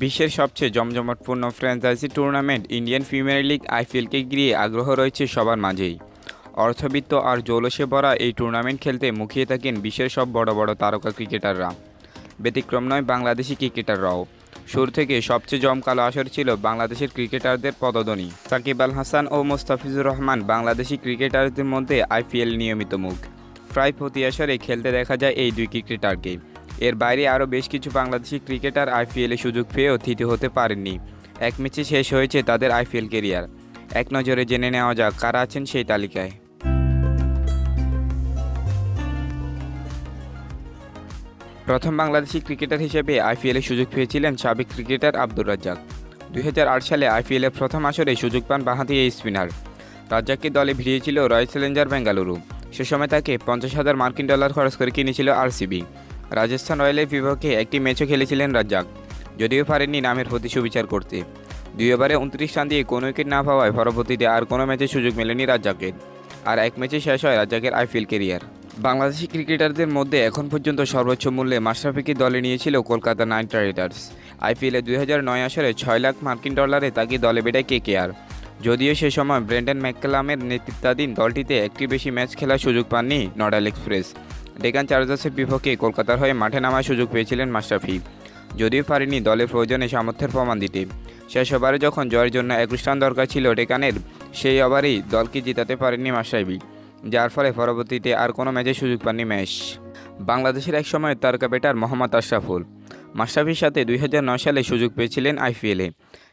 বিশ্বের সবচেয়ে জমজমাটপূর্ণ franchise tournament Indian premier league আইপিএলকে ঘিরে আগ্রহ রয়েছে সবার মাঝেই। অর্থবিত্ত আর জৌলসে ভরা এই টুর্নামেন্ট খেলতে মুখিয়ে থাকেন বিশ্বের সব বড় বড় তারকা ক্রিকেটাররা। ব্যতিক্রম নয় বাংলাদেশি ক্রিকেটাররাও। শুরু থেকে সবচেয়ে জমকালো আসর ছিল বাংলাদেশের ক্রিকেটারদের পদধ্বনি। সাকিব আল হাসান ও মোস্তাফিজুর রহমান বাংলাদেশি ক্রিকেটারদের মধ্যে আইপিএল নিয়মিত মুখ। প্রায় প্রতি আসরে খেলতে দেখা যায় এই দুই ক্রিকেটারকে। এর বাইরে আরও বেশ কিছু বাংলাদেশি ক্রিকেটার আইপিএলে সুযোগ পেয়েও তৃতীয় হতে পারেননি। এক ম্যাচে শেষ হয়েছে তাদের আইপিএল কেরিয়ার। এক নজরে জেনে নেওয়া যাক, কারা আছেন সেই তালিকায়। প্রথম বাংলাদেশি ক্রিকেটার হিসেবে আইপিএলে সুযোগ পেয়েছিলেন সাবেক ক্রিকেটার আব্দুর রাজ্জাক। দুই হাজার আট সালে আইপিএলের প্রথম আসরে সুযোগ পান বাঁহাতি এই স্পিনার। রাজ্জাককে দলে ভিড়িয়েছিল রয়্যাল চ্যালেঞ্জার বেঙ্গালুরু। সে সময় তাকে পঞ্চাশ হাজার মার্কিন ডলার খরচ করে কিনেছিল আরসিবি। রাজস্থান রয়্যালের বিপক্ষে একটি ম্যাচও খেলেছিলেন রাজ্জাক, যদিও পারেননি নামের প্রতি সুবিচার করতে। দুই ওভারে উনত্রিশ রান দিয়ে কোনো উইকেট না পাওয়ায় পরবর্তীতে আর কোনো ম্যাচে সুযোগ মেলেনি রাজ্জাকের, আর এক ম্যাচে শেষ হয় রাজ্জাকের আইপিএল কেরিয়ার বাংলাদেশি ক্রিকেটারদের মধ্যে এখন পর্যন্ত সর্বোচ্চ মূল্যে মাশরাফিকে দলে নিয়েছিল কলকাতা নাইট রাইডার্স। আইপিএলে দুই হাজার নয় আসরে ছয় লাখ মার্কিন ডলারে তাকে দলে বেড়ায় কে কে আর। যদিও সে সময় ব্রেন্ডন ম্যাককালামের নেতৃত্বাধীন দলটিতে একটি বেশি ম্যাচ খেলার সুযোগ পাননি নডাল এক্সপ্রেস। ডেকান চার্জার্সের বিপক্ষে কলকাতার হয়ে মাঠে নামার সুযোগ পেয়েছিলেন মাশরাফি যদিও পারেনি দলের প্রয়োজনে সামর্থ্যের প্রমাণ দিতে। শেষ ওভারে যখন জয়ের জন্য একুশ রান দরকার ছিল ডেকানের, সেই ওভারেই দলকে জিতাতে পারেননি মাশরাফি যার ফলে পরবর্তীতে আর কোনো ম্যাচে সুযোগ পাননি ম্যাচ বাংলাদেশের এক সময় তারকা ব্যাটার মোহাম্মদ আশরাফুল। মাশরাফির সাথে দুই হাজার নয় সালে সুযোগ পেয়েছিলেন আইপিএলে।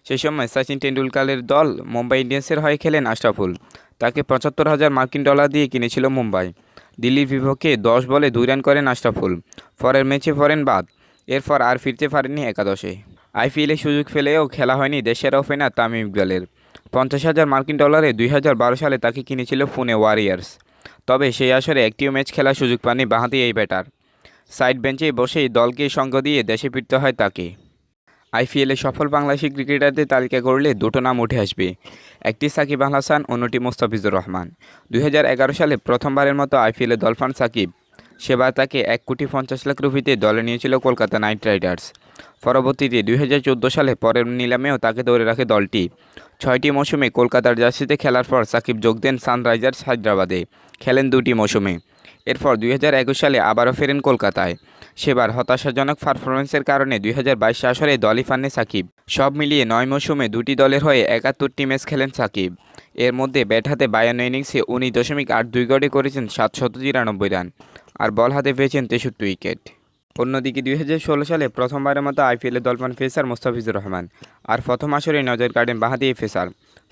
সেই সময় সচিন টেন্ডুলকারের দল মুম্বাই ইন্ডিয়ান্সের হয়ে খেলেন আশরাফুল। তাকে পঁচাত্তর হাজার মার্কিন ডলার দিয়ে কিনেছিল মুম্বাই। দিল্লির বিপক্ষে দশ বলে দুই রান করেন আশরাফুল। পরের ম্যাচে ফরেন বাদ। এরপর আর ফিরতে পারেননি একাদশে। আইপিএলে সুযোগ ফেলেও খেলা হয়নি দেশের ওপেনার তামিম ইকবালের। পঞ্চাশ হাজার মার্কিন ডলারে দুই হাজার বারো সালে তাকে কিনেছিল পুনে ওয়ারিয়ার্স। তবে সেই আসরে একটিও ম্যাচ খেলার সুযোগ পাননি বাঁহাতি এই ব্যাটার। সাইড বেঞ্চে বসেই দলকে সঙ্গ দিয়ে দেশে ফিরতে হয় তাকে। আইপিএলে সফল বাংলাদেশি ক্রিকেটারদের তালিকা করলে দুটো নাম উঠে আসবে। একটি সাকিব আল হাসান, অন্যটি মোস্তাফিজুর রহমান। দুই হাজার এগারো সালে প্রথমবারের মতো আইপিএলে দলফান সাকিব সেবার তাকে এক কোটি পঞ্চাশ লাখ রুপিতে দলে নিয়েছিল কলকাতা নাইট রাইডার্স। পরবর্তীতে দুই হাজার চোদ্দ সালে পরের নিলামেও তাকে ধরে রাখে দলটি। ছয়টি মৌসুমে কলকাতার জার্সিতে খেলার পর সাকিব যোগ দেন সানরাইজার্স হায়দ্রাবাদে। খেলেন দুটি মৌসুমে। এরপর দুই হাজার একুশ সালে আবারও ফেরেন কলকাতায়। সেবার হতাশাজনক পারফরমেন্সের কারণে দুই আসরে দলই পাননি সাকিব। সব মিলিয়ে নয় মৌসুমে দুটি দলের হয়ে একাত্তরটি ম্যাচ খেলেন সাকিব। এর মধ্যে ব্যাট হাতে বায়ান্ন ইনিংসে উনিশ দশমিক আট দুই গড়ে করেছেন সাতশত তিরানব্বই রান আর বল হাতে পেয়েছেন তেষট্টি উইকেট। অন্যদিকে দুই হাজার ষোলো সালে প্রথমবারের মতো আইপিএলে দল পান ফেসার মোস্তাফিজুর রহমান আর প্রথম আসরে নজর কাটেন বাহাদি ফেসার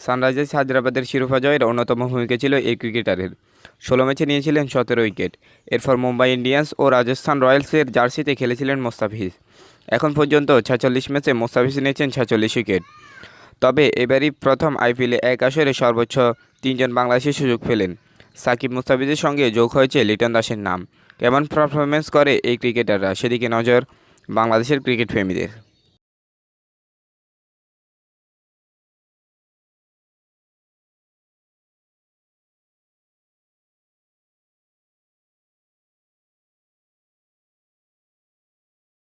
সানরাইজার্স হায়দ্রাবাদের শিরোপা জয়ের অন্যতম ভূমিকা ছিল এই ক্রিকেটারের। ষোলো ম্যাচে নিয়েছিলেন সতেরো উইকেট। এরপর মুম্বাই ইন্ডিয়ান্স ও রাজস্থান রয়্যালসের জার্সিতে খেলেছিলেন মোস্তাফিজ। এখন পর্যন্ত ছেচল্লিশ ম্যাচে মোস্তাফিজ নিয়েছেন ছেচল্লিশ উইকেট। তবে এবারই প্রথম আইপিএলে এক আসরে সর্বোচ্চ তিনজন বাংলাদেশি সুযোগ পেলেন। সাকিব মুস্তাফিজের সঙ্গে যোগ হয়েছে লিটন দাসের নাম। কেমন পারফরমেন্স করে এই ক্রিকেটাররা? সেদিকে নজর বাংলাদেশের ক্রিকেট প্রেমীদের।